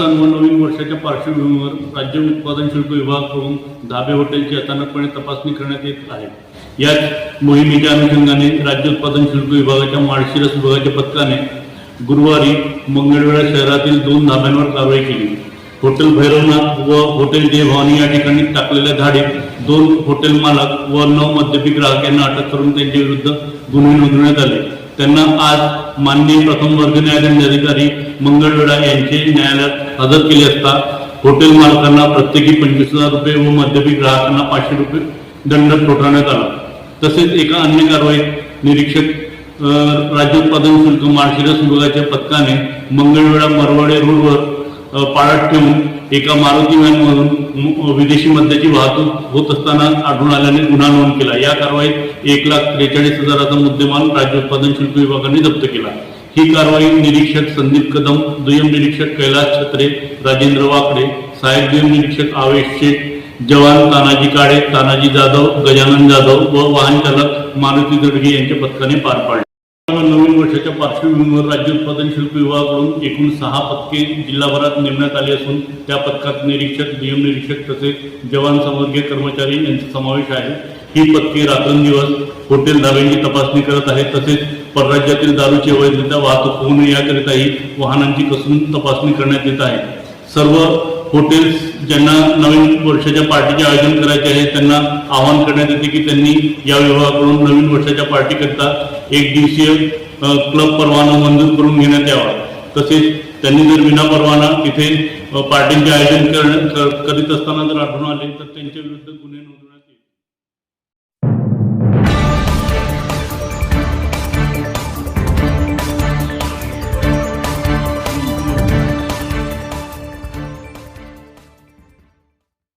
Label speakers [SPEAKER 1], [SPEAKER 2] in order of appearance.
[SPEAKER 1] व नवीन वर्षाच्या पार्श्वभूमीवर राज्य उत्पादन शुल्क विभागाकडून धाबे हॉटेलची अचानकपणे तपासणी करण्यात येत आहे. याच मोहिमेच्या अनुषंगाने राज्य उत्पादन शुल्क विभागाच्या माळशिरस विभागाच्या पथकाने गुरुवारी मंगळवेढा शहरातील दोन धाब्यांवर कारवाई केली. हॉटेल भैरवनाथ व हॉटेल देवानी या ठिकाणी टाकलेल्या धाडीत दोन हॉटेल मालक व नऊ मद्यपी ग्राहक यांना अटक करून त्यांच्या विरुद्ध गुन्हे नोंदवण्यात आले. त्यांना आज माननीय प्रथम वर्ग न्यायदंडाधिकारी मंगळवेढा यांचे न्यायालयात हजर केले असता हॉटेल मालकांना प्रत्येकी पंचवीस हजार रुपये व मध्यपी ग्राहकांना पाचशे रुपये दंड ठोठावण्यात आला. तसेच एका अन्य कारवाईत निरीक्षक राज्य उत्पादन शुल्क माळशिरस विभागाच्या पथकाने मंगळवेढा मरवाडे रोडवर पाळत ठेवून एका मारुती व्हॅनमधून विदेशी मद्याची वाहतूक होत असताना आढळून आल्याने गुन्हा नोंद केला. या कारवाईत एक लाख त्रेचाळीस हजाराचा मुद्देमाल राज्य उत्पादन शुल्क विभागाने जप्त केला. ही कारवाई निरीक्षक संदीप कदम दुय्यम निरीक्षक कैलास छत्रे राजेंद्र वाकडे सहाय्यक दुय्यम निरीक्षक आवेश शेख जवान तानाजी काळे तानाजी जाधव गजानन जाधव व वाहन चालक मारुती दडगे यांच्या पथकाने पार पाडले. नवीन वर्षाच्या पार्श्वभूमीवर राज्य उत्पादन शुल्क विभागाकडून एकूण सहा पथके जिल्हाभरात नेमण्यात आली असून त्या पथकात निरीक्षक दुय्यम निरीक्षक तसेच जवान संवर्गीय कर्मचारी यांचा समावेश आहे. ही पथके रात्रंदिवस हॉटेल धाब्यांची तपासणी करत आहेत. तसेच परराज्यातील दारूची वैधता वाहतूक होऊ नये याकरिताही वाहनांची कसून तपासणी करण्यात येत आहे. सर्व हॉटेल्स ज्यांना नवीन वर्षाच्या पार्टीचे आयोजन करायचे आहे त्यांना आवाहन करण्यात येते की त्यांनी या विभागाकडून नवीन वर्षाच्या पार्टीकरता एक दिवसीय क्लब परवाना मंजूर करून घेण्यात यावा. तसेच त्यांनी जर विना परवाना तिथे पार्टींचे आयोजन कर- करीत असताना जर आढळून आले तर त्यांच्या विरुद्ध गुन्हे